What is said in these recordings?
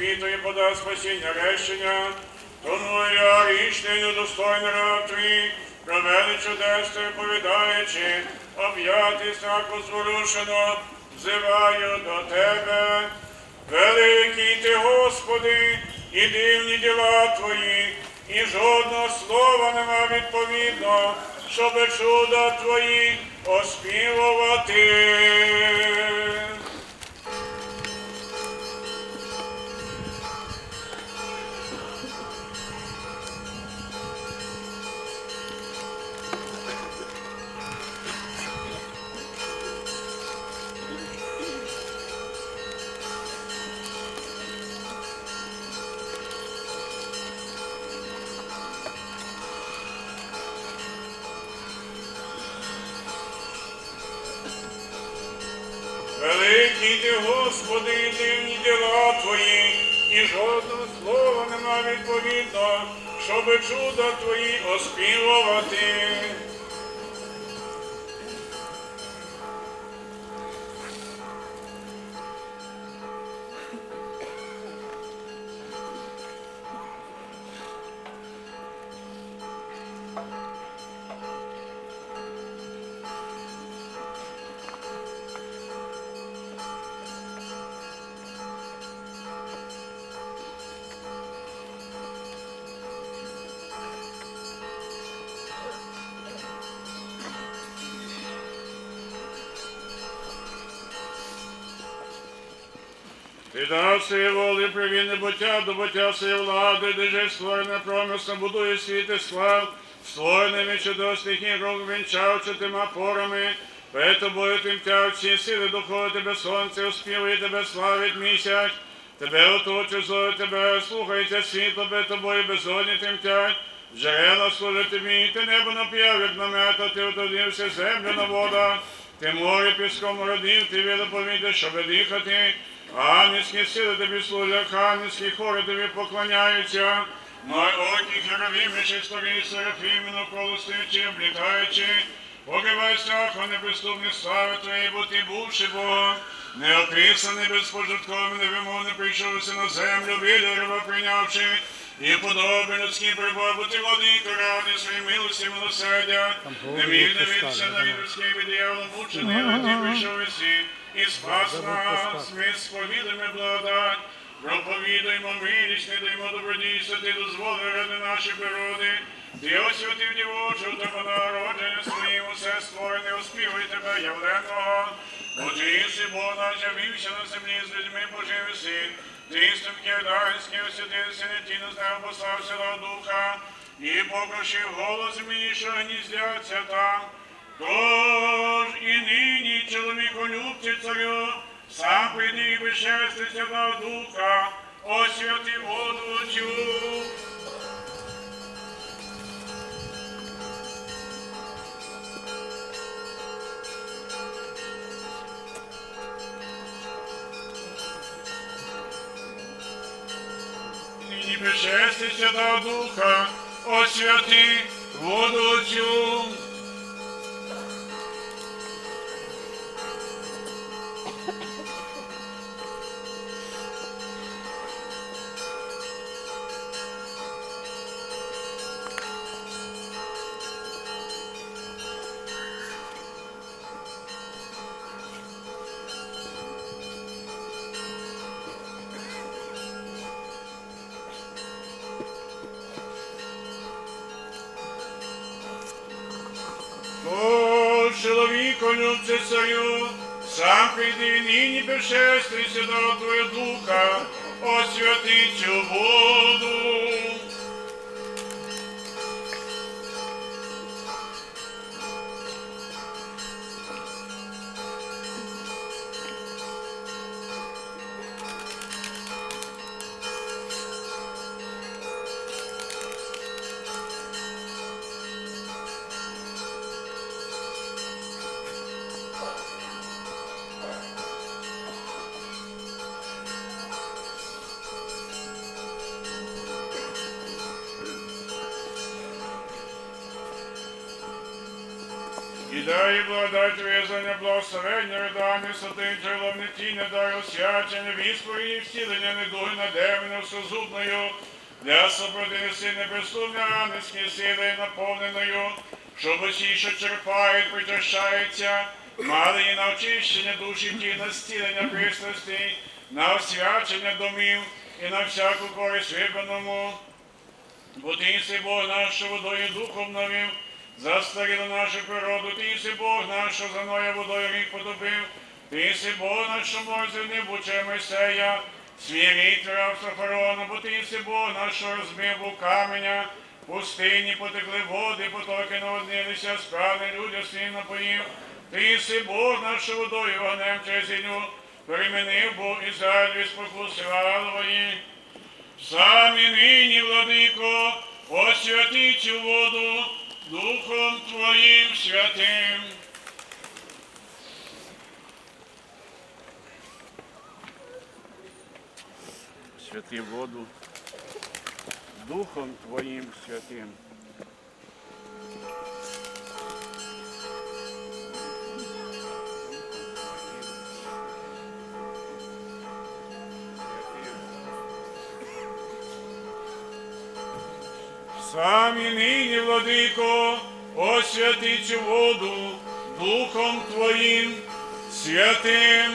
Світу і пода спасіння речення, тому я річний недостойний раб твій, провели чудесно повідаючи, об'яти страху зворушено, взиваю до тебе. Великий ти, Господи, і дивні діла Твої, і жодного слова нема відповідно, щоб чуда Твої оспівувати. Господи, дивні діла Твої, і жодного слова нема відповідно, щоби чуда Твої оспівувати. Дав своє волі привільне буття до буття своєї влади, де же створене промислом будує світи слав, створеними чудосних ігрок вінчав чотима порами, перед тобою тимтя всі сили духові тебе сонце, успівує тебе славить місяць, тебе оточує зою тебе, слухається світло, перед тобою безодні тимтять, джерела служить тобі, ти небо нап'яв, як намета, ти утодився землю на водах, ти море піском родив, ти відоповідеш, щоб дихати. Ангельські сили тобі служать, ангельські хори тобі поклоняються. Май окі херовіми, чисторі, серафіми, навколо стоячи, облітаючи, покивай страху неприступних слави Твоєї, бо ти бувши Богом, неописаний, безпожитковим, невимовно прийшовся на землю, біля риба прийнявши, і подобен людський прибор, бо ти владика ради своїй милості милосердя, не міг дивитися на від людський від диявола мучений, але ти прийшов і і спас нас, ми сповідаємо благодать, проповідуємо милість, не даємо добродійство, ти дозволив ради нашої природи, ти освятив дівочу та народження своїм, усе створене, оспівуй тебе, явленого, бо ти єси Бог наш, явився на землі з людьми Божими син, ти ступки дарські, освятився, не ті з неба послав сила духа, і покрушив голос мені, що гніздяться там. Тож і нині чоловіку любці царю, сам прийди і вишестися на духа, освяти воду цю. Нині вишестися на духа, освяти воду цю. Дай благодать визнання, благословення, видання, святим джерелом дай освячення, віспорі і втілення недуги надемно всезубною, для супротини сильне безсумня ранецькі сили наповненою, щоб усі, що черпають, причащаються, мали і на очищення душі ті, на стілення пристрастей, на освячення домів і на всяку користь вибраному. Бо ти Бог наш, що водою духом новим, застаріло нашу природу, ти єси Бог наш, що за мною водою рік потопив, ти єси Бог наш, що може не буче Мойсея, свій рабства фараона, бо ти єси Бог наш, що розбив був каменя, пустині потекли води, потоки наводнилися, справи людя свій напоїв, ти єси Бог наш, що водою вогнем через іню, перемінив Бог Ізраїль спокуси Ваалової. Самі нині, владико, освяти цю воду Духом Твоїм святим. Святи воду Духом Твоїм святим. Самі нині, владико, освяти воду Духом Твоїм святим.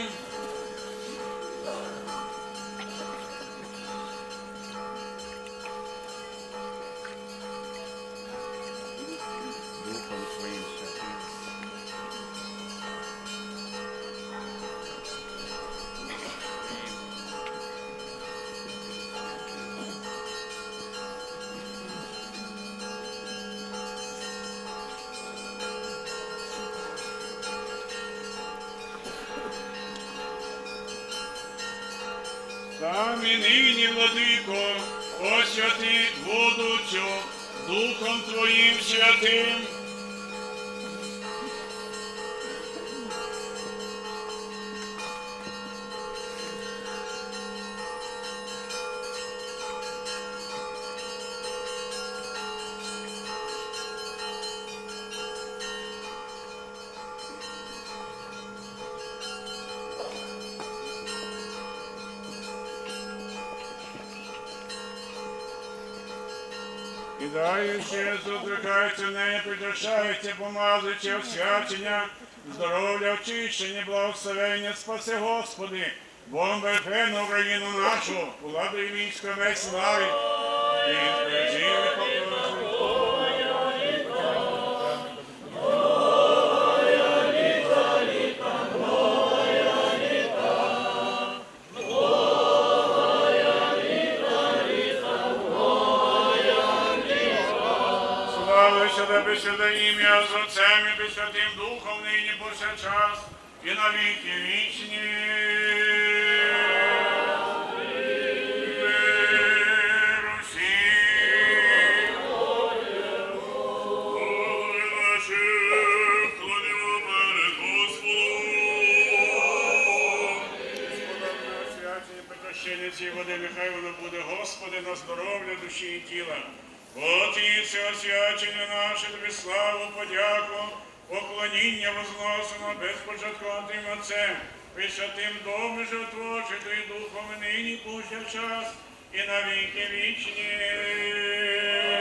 Самі нині, владико, освяти воду цю Духом Твоїм святим. Кидаючи, доторкаються в неї, прикрашаються, помазуючи освячення, здоров'я, очищення, благословення, спаси Господи, береже на Україну нашу, владу і військо весь слави. Ім'я з Отцем і Святим Духом нині повсякчас і на віки вічні. Безпочатковим Отцем, присвятим домі Животворчим і духом і нині повсякчас і на віки вічні.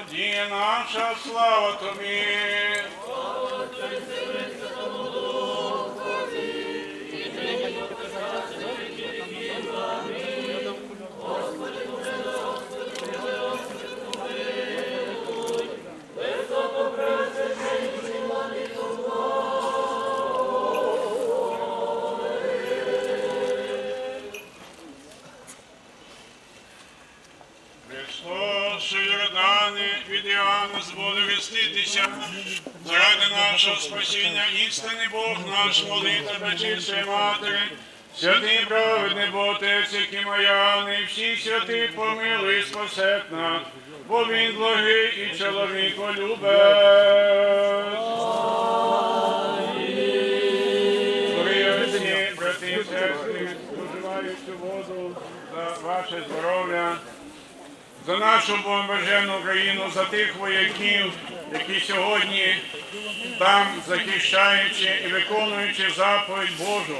Надія наша, слава тобі. Заради нашого спасіння, істинний Бог наш, моли тебе, матері, святий праведний Бог, Отець, який мояний, всі святі помилуй, спасет нас, бо він благий і чоловіко любить. І цю воду за ваше здоров'я, за нашу бомбежену Україну, за тих вояків, які сьогодні там захищаючи і виконуючи заповідь Божу,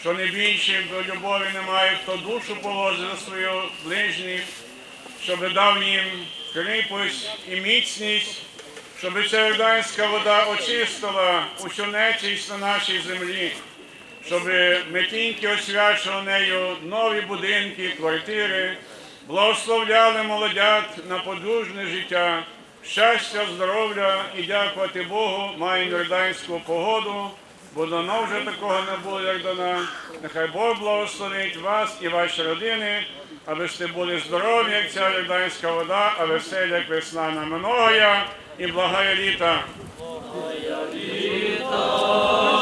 що не більше до любові немає, хто душу положить за свою ближніх, щоб дав їм кріпость і міцність, щоб ця юдайська вода очистила усю нечисть на нашій землі, щоб ми тільки освячували нею нові будинки, квартири, благословляли молодят на подружне життя, щастя, здоров'я і дякувати Богу, маємо юрданську погоду, бо давно вже такого не було, як дана. Нехай Бог благословить вас і ваші родини, аби сте були здорові, як ця юрданська вода, а веселі, як весна на многоя і благая літа. Побільше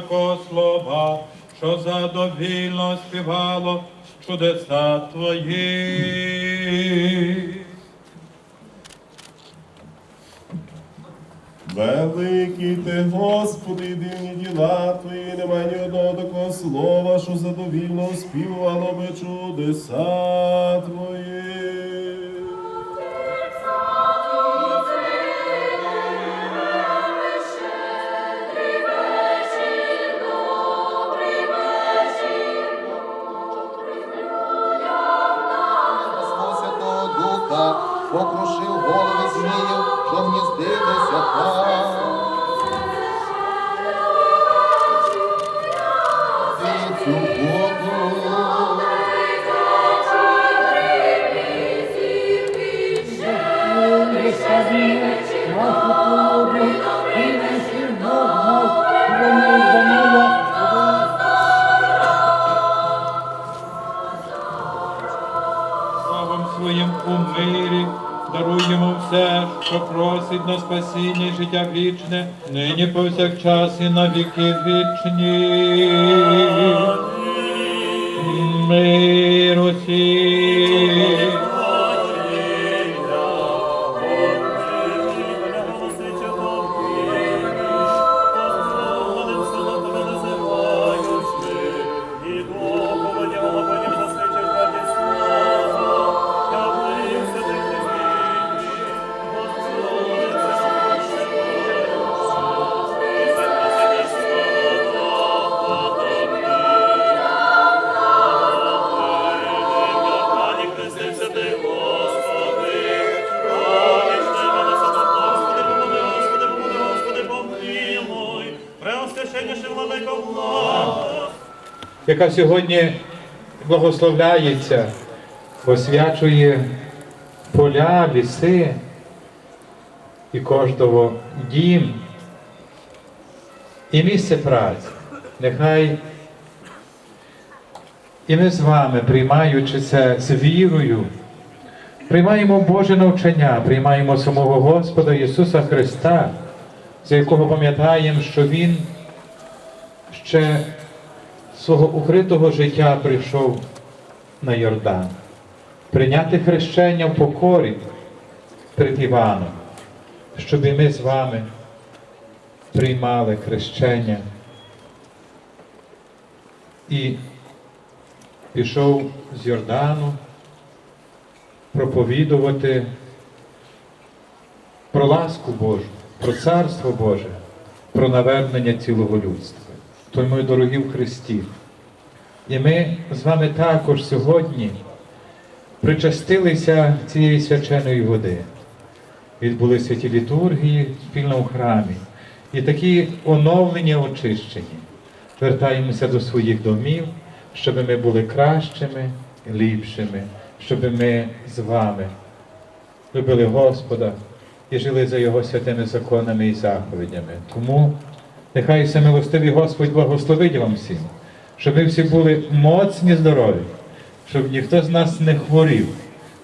одного слова, що задовільно співало чудеса твої. Великий ти, Господи, дивні діла твої, немає ні одного такого слова, що задовільно співало би чудеса твої. Вмістилися там. І цю воду Словом у мирі, даруй йому все, що просить на спасіння і життя вічне, нині повсякчас і на віки вічні. Мир усім. Яка сьогодні благословляється, освячує поля, ліси і кожного дім і місце праці. Нехай і ми з вами, приймаючи це з вірою, приймаємо Боже навчання, приймаємо самого Господа Ісуса Христа, за якого пам'ятаємо, що Він ще свого укритого життя прийшов на Йордан, прийняти хрещення в покорі перед Іваном, щоб і ми з вами приймали хрещення і пішов з Йордану проповідувати про ласку Божу, про царство Боже, про навернення цілого людства. Той мої дорогі в Христі. І ми з вами також сьогодні причастилися цієї свяченої води. Відбули святі літургії спільно в храмі. І такі оновлені, очищені. Вертаємося до своїх домів, щоб ми були кращими, ліпшими, щоб ми з вами любили Господа і жили за Його святими законами і заповідями. Тому нехай всемилостивий Господь благословить вам всім, щоб ми всі були моцні, здорові, щоб ніхто з нас не хворів,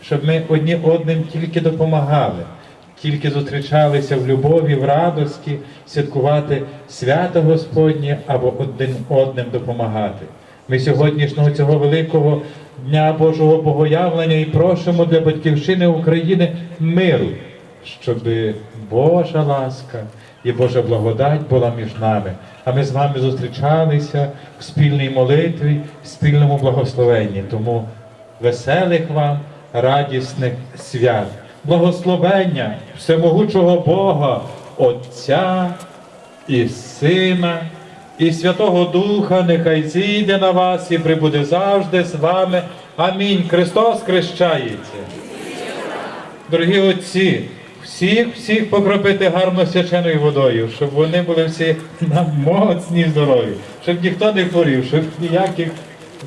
щоб ми одні одним тільки допомагали, тільки зустрічалися в любові, в радості, святкувати свято Господнє або один одним допомагати. Ми сьогоднішнього цього великого Дня Божого Богоявлення і просимо для батьківщини України миру, щоб Божа ласка і Божа благодать була між нами. А ми з вами зустрічалися в спільній молитві, в спільному благословенні. Тому веселих вам, радісних свят, благословення всемогучого Бога, Отця і Сина, і Святого Духа, нехай зійде на вас і прибуде завжди з вами. Амінь. Христос хрещається. Дорогі отці, всіх, всіх покропити гарно свяченою водою, щоб вони були всі нам моцні здорові, щоб ніхто не хворів, щоб ніяких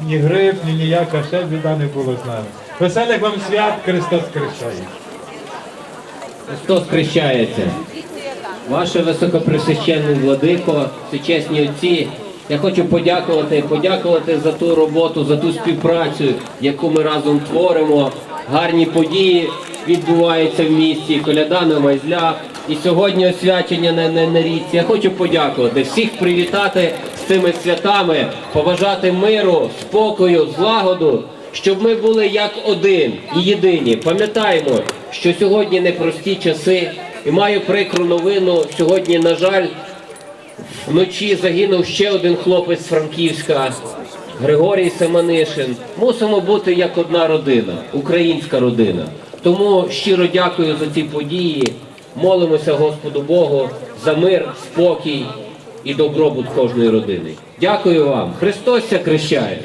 ні грип, ні ніяка ще біда не було з нами. Веселих вам свят Христос хрещає. Христос хрещається. Ваше високопресвященний владико, всечесні отці, я хочу подякувати, подякувати за ту роботу, за ту співпрацю, яку ми разом творимо. Гарні події відбуваються в місті. Коляда на майзлях, і сьогодні освячення на, на, на річці. Я хочу подякувати всіх привітати з цими святами, побажати миру, спокою, злагоду, щоб ми були як один і єдині. Пам'ятаємо, що сьогодні непрості часи, і маю прикру новину. Сьогодні, на жаль, Вночі загинув ще один хлопець з Франківська, Григорій Семенишин. Мусимо бути як одна родина, українська родина. Тому щиро дякую за ці події. Молимося Господу Богу за мир, спокій і добробут кожної родини. Дякую вам. Христос ся крещає.